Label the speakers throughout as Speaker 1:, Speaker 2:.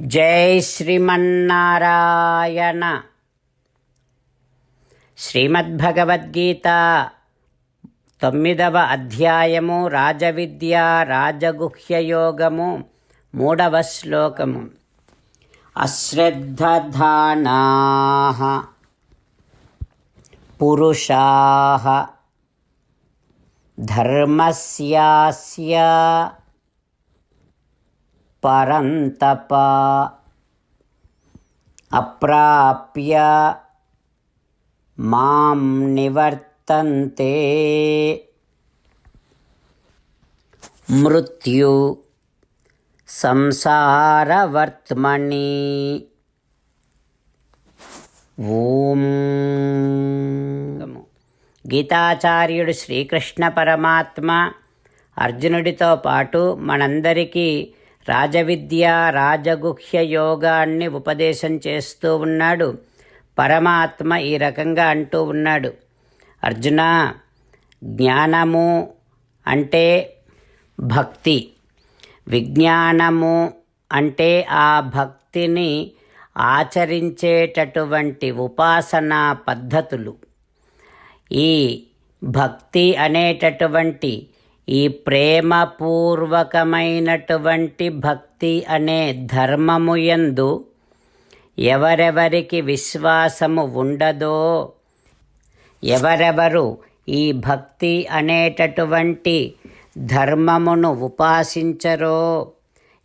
Speaker 1: జై శ్రీమన్నారాయణ. శ్రీమద్భగవద్గీత తొమ్మిదవ అధ్యాయము రాజవిద్య రాజగుహ్యయోగము మూడవ శ్లోకము. అశ్రద్ధధానా పురుషా ధర్మస్యాస్య పరంతప అప్రాప్య మాం నివర్తంతే. మృత్యు సంసారవర్త్మణి ఓం. గీతాచార్యుడు శ్రీకృష్ణ పరమాత్మ అర్జునుడితో పాటు మనందరికీ రాజవిద్య రాజగుహ్య యోగాన్ని ఉపదేశం చేస్తూ ఉన్నాడు. పరమాత్మ ఈ రకంగా అంటూ ఉన్నాడు. అర్జున జ్ఞానము అంటే భక్తి. విజ్ఞానము అంటే ఆ భక్తిని ఆచరించేటటువంటి ఉపాసనా పద్ధతులు. ఈ భక్తి అనేటటువంటి ఈ ప్రేమపూర్వకమైనటువంటి భక్తి అనే ధర్మము యందు ఎవరెవరికి విశ్వాసము ఉండదో ఎవరెవరు ఈ భక్తి అనేటటువంటి ధర్మమును ఉపాసించరో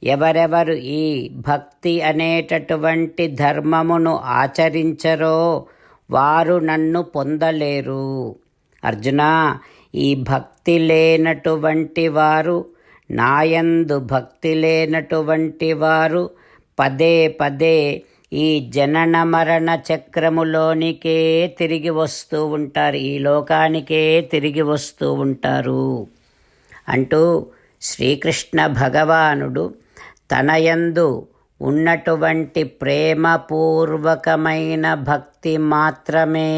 Speaker 1: ఎవరెవరు ఈ భక్తి అనేటటువంటి ధర్మమును ఆచరించరో వారు నన్ను పొందలేరు. అర్జున ఈ భక్తి లేనటువంటి వారు నాయందు భక్తి లేనటువంటి వారు పదే పదే ఈ జనన మరణ చక్రములోనికే తిరిగి వస్తూ ఉంటారు ఈ లోకానికే తిరిగి వస్తూ ఉంటారు. అంటూ శ్రీకృష్ణ భగవానుడు తనయందు ఉన్నటువంటి ప్రేమపూర్వకమైన భక్తి మాత్రమే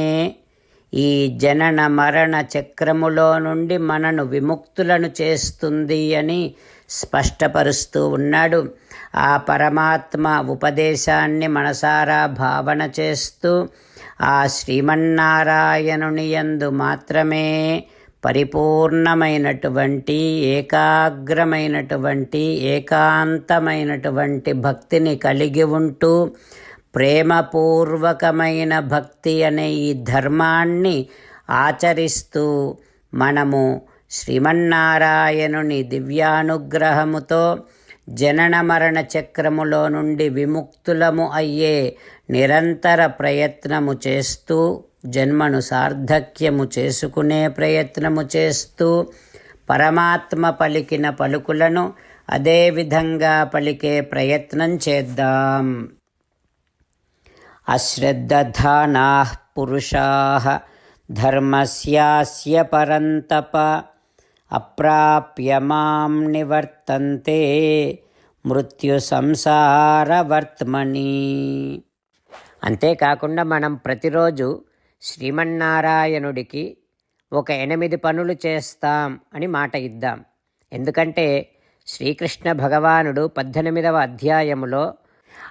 Speaker 1: ఈ జనన మరణ చక్రములో నుండి మనను విముక్తులను చేస్తుంది అని స్పష్టపరుస్తూ ఉన్నాడు. ఆ పరమాత్మ ఉపదేశాన్ని మనసారా భావన చేస్తూ ఆ శ్రీమన్నారాయణుని యందు మాత్రమే పరిపూర్ణమైనటువంటి ఏకాగ్రమైనటువంటి ఏకాంతమైనటువంటి భక్తిని కలిగి ఉంటూ ప్రేమపూర్వకమైన భక్తి అనే ఈ ధర్మాన్ని ఆచరిస్తూ మనము శ్రీమన్నారాయణుని దివ్యానుగ్రహముతో జనన మరణ చక్రములో నుండి విముక్తులము అయ్యే నిరంతర ప్రయత్నము చేస్తూ జన్మను సార్థక్యము చేసుకునే ప్రయత్నము చేస్తూ పరమాత్మ పలికిన పలుకులను అదేవిధంగా పలికే ప్రయత్నం చేద్దాం. అశ్రద్ధానా పురుషా ధర్మస్యాస్య పరంతప అప్రాప్య మాం నివర్తంతే మృత్యు సంసారవర్త్మని అంతేకాకుండా మనం ప్రతిరోజు శ్రీమన్నారాయణుడికి ఒక ఎనిమిది పనులు చేస్తాం అని మాట ఇద్దాం. ఎందుకంటే శ్రీకృష్ణ భగవానుడు పద్దెనిమిదవ అధ్యాయములో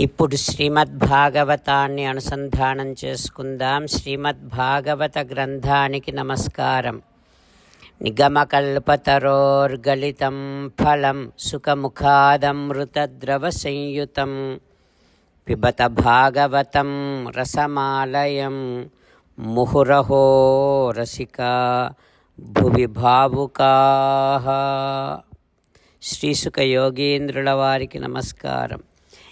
Speaker 1: ఇప్పుడు శ్రీమద్భాగవతాన్ని అనుసంధానం చేసుకుందాం. శ్రీమద్భాగవత గ్రంథానికి నమస్కారం. నిగమకల్పతరోర్గలితం ఫలం సుఖముఖాదమృతద్రవసంయుతం. పిబత భాగవతం రసమాలయం ముహురహో రసికా భువి భావుకా. శ్రీసుఖ యోగీంద్రుల వారికి నమస్కారం.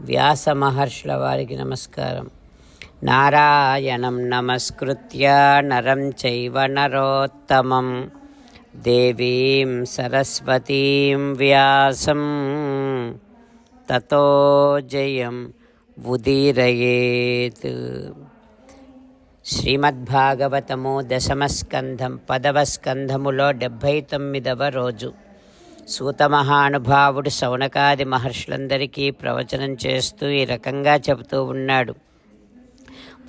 Speaker 1: వ్యాస మహర్షుల వారికి నమస్కారం. నారాయణం నమస్కృత్య నరం చైవ నరోత్తమం. దేవీం సరస్వతీం వ్యాసం. తతో జయం ఉదీరయేత్. శ్రీమద్భాగవతము దశమస్కంధం పదవ స్కంధములో డెబ్భై తొమ్మిదవ రోజు. సూతమహానుభావుడు శౌనకాది మహర్షులందరికీ ప్రవచనం చేస్తూ ఈ రకంగా చెబుతూ ఉన్నాడు.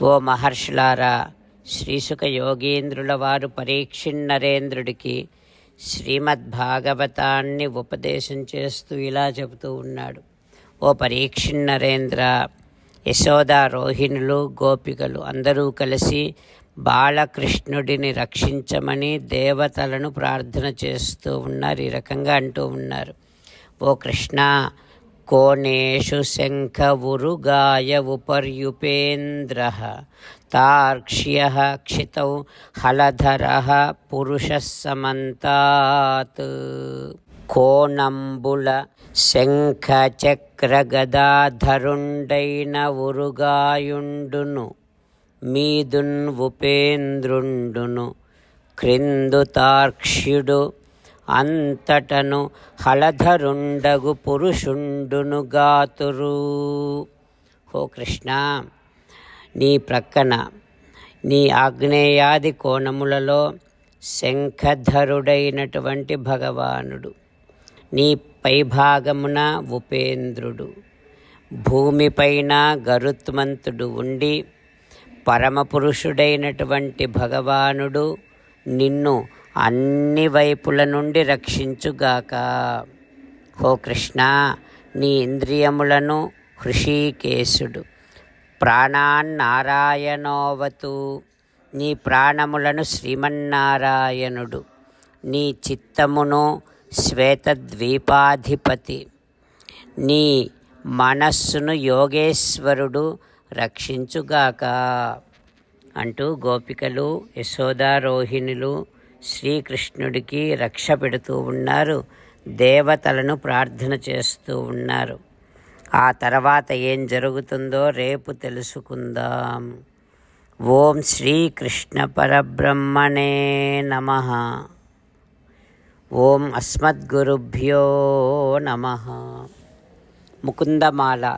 Speaker 1: ఓ మహర్షులారా శ్రీసుక యోగీంద్రుల వారు పరీక్షిన్నరేంద్రుడికి శ్రీమద్భాగవతాన్ని ఉపదేశం చేస్తూ ఇలా చెబుతూ ఉన్నాడు. ఓ పరీక్షిన్నరేంద్ర యశోద రోహిణులు గోపికలు అందరూ కలిసి బాలకృష్ణుడిని రక్షించమని దేవతలను ప్రార్థన చేస్తూ ఉన్నారు ఈ రకంగా అంటూ ఉన్నారు. ఓ కృష్ణ కోణేషు శంఖ ఉరుగాయ ఉపర్యుపేంద్ర తార్క్ష్య క్షితౌ హలధర పురుష సమంతాత్. కోణంబుల శంఖచక్రగదాధరుండైన ఉరుగాయుండును మీదున్ ఉపేంద్రుండును క్రిందు తార్క్ష్యుడు అంతటను హలధరుండగు పురుషుండును గాతురు. ఓ కృష్ణ నీ ప్రక్కన నీ ఆగ్నేయాది కోణములలో శంఖధరుడైనటువంటి భగవానుడు నీ పైభాగమున ఉపేంద్రుడు భూమిపైన గరుత్మంతుడు ఉండి పరమపురుషుడైనటువంటి భగవానుడు నిన్ను అన్ని వైపుల నుండి రక్షించుగాక. హో కృష్ణ నీ ఇంద్రియములను హృషీకేశుడు. ప్రాణాన్నారాయణోవతు నీ ప్రాణములను శ్రీమన్నారాయణుడు. నీ చిత్తమును శ్వేతద్వీపాధిపతి. నీ మనస్సును యోగేశ్వరుడు రక్షించుగాక అంటూ గోపికలు యశోదారోహిణులు శ్రీకృష్ణుడికి రక్ష పెడుతూ ఉన్నారు. దేవతలను ప్రార్థన చేస్తూ ఉన్నారు. ఆ తర్వాత ఏం జరుగుతుందో రేపు తెలుసుకుందాం. ఓం శ్రీకృష్ణ పరబ్రహ్మణే నమ. ఓం అస్మద్గురుభ్యో నమ. ముకుందమాల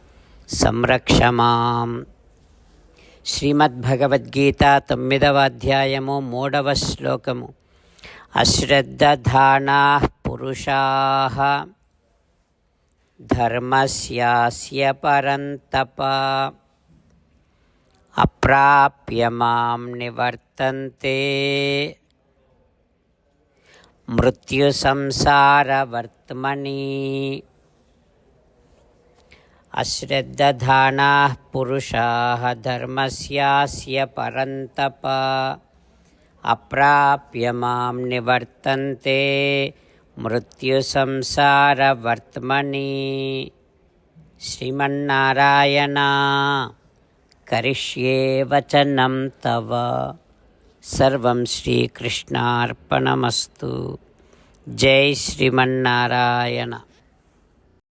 Speaker 1: సంరక్ష మాం శ్రీమద్భగవద్గీత తొమ్మిదవ అధ్యాయము మూడవ శ్లోకము. అశ్రద్ధధానా పురుషా. ధర్మస్యాస్య పరంతప. అప్రాప్య మాం నివర్తంతే. మృత్యు మృత్యుసంసారవర్త్మని. అశ్రద్ధధానాः పురుషాः ధర్మస్యాస్య పరంతప అప్రాప్య మాం నివర్తంతే మృత్యుసంసారవర్త్మని శ్రీమన్నారాయణ కరిష్యే వచనం తవ సర్వం శ్రీకృష్ణార్పణమస్తు జై శ్రీమన్నారాయణ